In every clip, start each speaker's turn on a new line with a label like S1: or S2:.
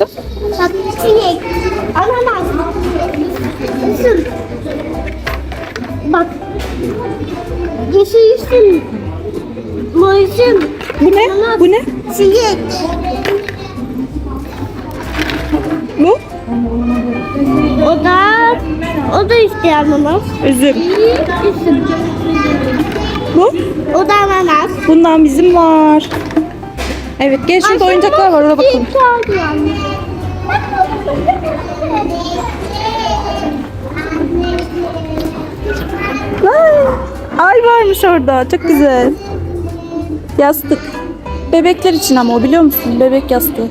S1: Bak çilek, ananas, üzüm. Bak. Yeşil üzüm. Mor üzüm.
S2: Bu ne?
S1: Ananas,
S2: Bu ne?
S1: Çilek.
S2: Bu?
S1: O da o da işte ananas.
S2: Üzüm.
S1: Üzüm.
S2: Bu?
S1: O da ananas.
S2: Bundan bizim var. Evet gel şurada oyuncaklar var oraya bakalım. Ay varmış orada. Çok güzel. Yastık. Bebekler için ama o biliyor musun? Bebek yastığı.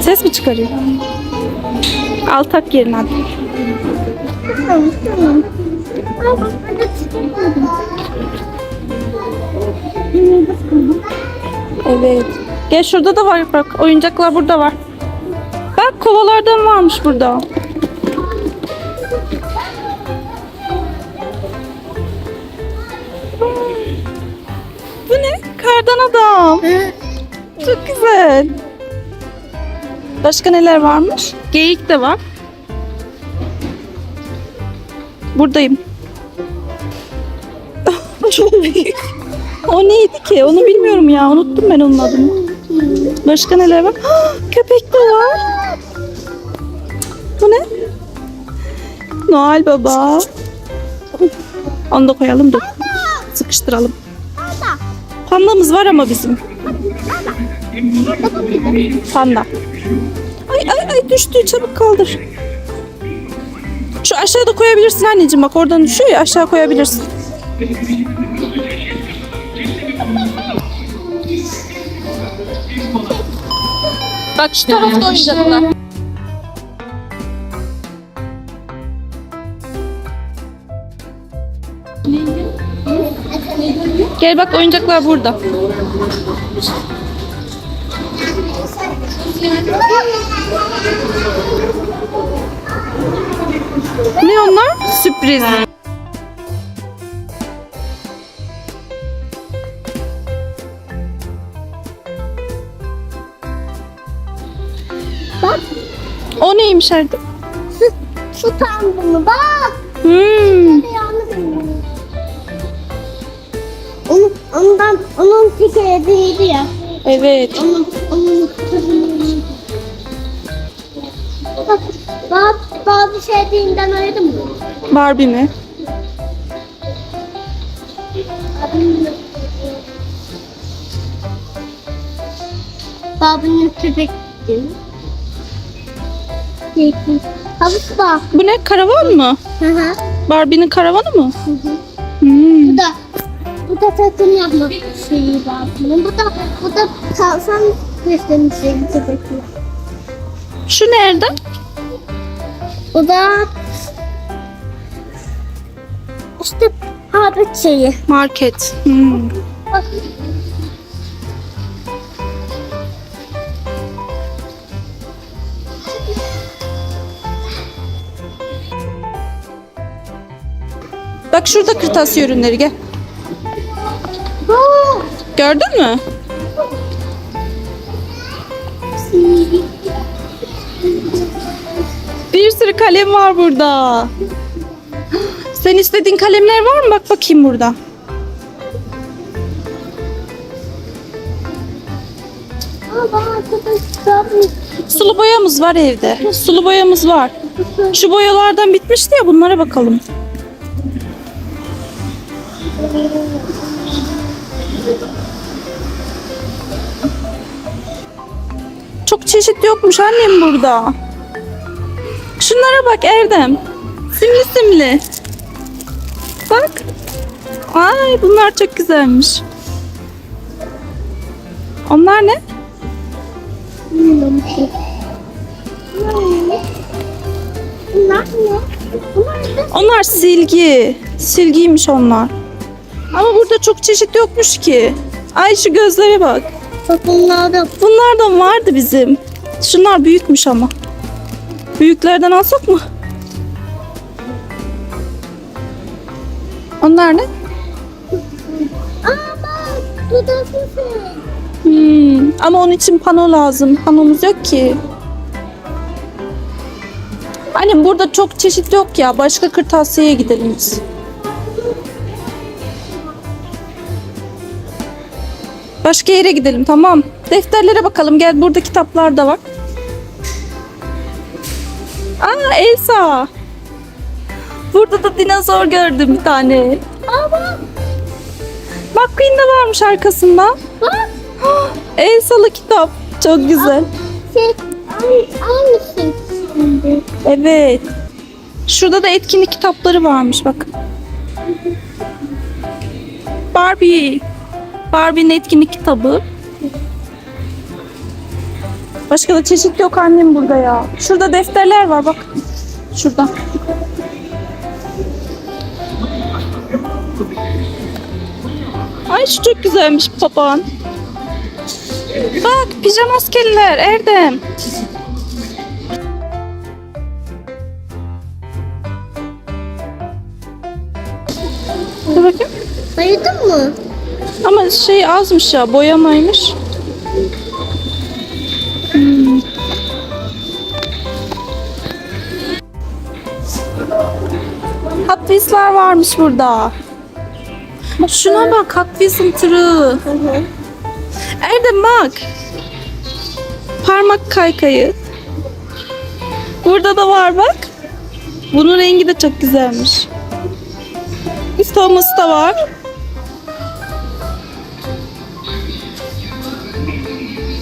S2: Ses mi çıkarıyor? Al tak yerine.
S1: Tamam, tamam.
S2: Evet. Gel şurada da var bak. Oyuncaklar burada var. Bak kovalardan varmış burada. Bu ne? Kardan adam. Çok güzel. Başka neler varmış? Geyik de var. Buradayım. Çok büyük. O neydi ki? Onu bilmiyorum ya. Unuttum ben onun adını. Başka neler var? Köpek de var. Bu ne? Noel Baba. Onu da koyalım dur. Sıkıştıralım. Pandamız var ama bizim. Panda. Ay ay ay düştü çabuk kaldır. Şu aşağıda koyabilirsin anneciğim bak oradan düşüyor ya aşağı koyabilirsin. Bak şu tarafta oyuncaklar. Gel bak oyuncaklar burada. Ne onlar? Sürpriz. O neymiş Erdem?
S1: su, su tambunu bak.
S2: Hmm.
S1: Onu, ondan, onun tekerleğiydi ya.
S2: Evet.
S1: Onun, onun Bak, bazı, bazı şeydiğinden ayırdın mı?
S2: Barbie mi?
S1: Babının köpekti. Havuz bak.
S2: Bu ne? Karavan mı?
S1: Hı hı.
S2: Barbie'nin karavanı mı?
S1: Hı hı.
S2: Hmm.
S1: Bu da bu da takım yapmak şeyi babının. Bu da bu da kalsan şey köpekli.
S2: Şu nerede?
S1: Bu da işte habet şeyi.
S2: Market. Hmm.
S1: Bak.
S2: Şurada kırtasiye ürünleri gel. Gördün mü? Bir sürü kalem var burada. Sen istediğin kalemler var mı? Bak bakayım burada. Sulu boyamız var evde. Sulu boyamız var. Şu boyalardan bitmişti ya bunlara bakalım. Çok çeşit yokmuş annem burada. Şunlara bak Erdem. Simli simli. Bak. Ay bunlar çok güzelmiş. Onlar ne?
S1: Bilmiyorum ki. Bunlar ne? Bunlar ne?
S2: Onlar silgi. Silgiymiş onlar. Ama burada çok çeşit yokmuş ki. Ay şu gözlere bak.
S1: Bak bunlar da
S2: Bunlardan vardı bizim. Şunlar büyükmüş ama. Büyüklerden alsak mı? Onlar ne?
S1: Da süsü.
S2: Hmm, ama onun için pano lazım. Panomuz yok ki. Annem burada çok çeşit yok ya. Başka kırtasiyeye gidelim biz. Başka yere gidelim tamam. Defterlere bakalım. Gel burada kitaplar da var. Aa Elsa. Burada da dinozor gördüm bir tane.
S1: Aa bak.
S2: McQueen de varmış arkasında.
S1: Bak.
S2: Elsa'lı kitap. Çok güzel.
S1: Şey, aynı, şey şimdi.
S2: Evet. Şurada da etkinlik kitapları varmış bak. Barbie. Barbie'nin etkinlik kitabı. Başka da çeşit yok annem burada ya. Şurada defterler var bak. Şurada. Ay şu çok güzelmiş papağan. Bak pijama askeriler Erdem. Dur bakayım.
S1: Bayıldın mı?
S2: Ama şey azmış ya boyamaymış. Hmm. Varmış burada. Şuna bak Wheels'ın tırı. Erdem bak. Parmak kaykayı. Burada da var bak. Bunun rengi de çok güzelmiş. Thomas da var.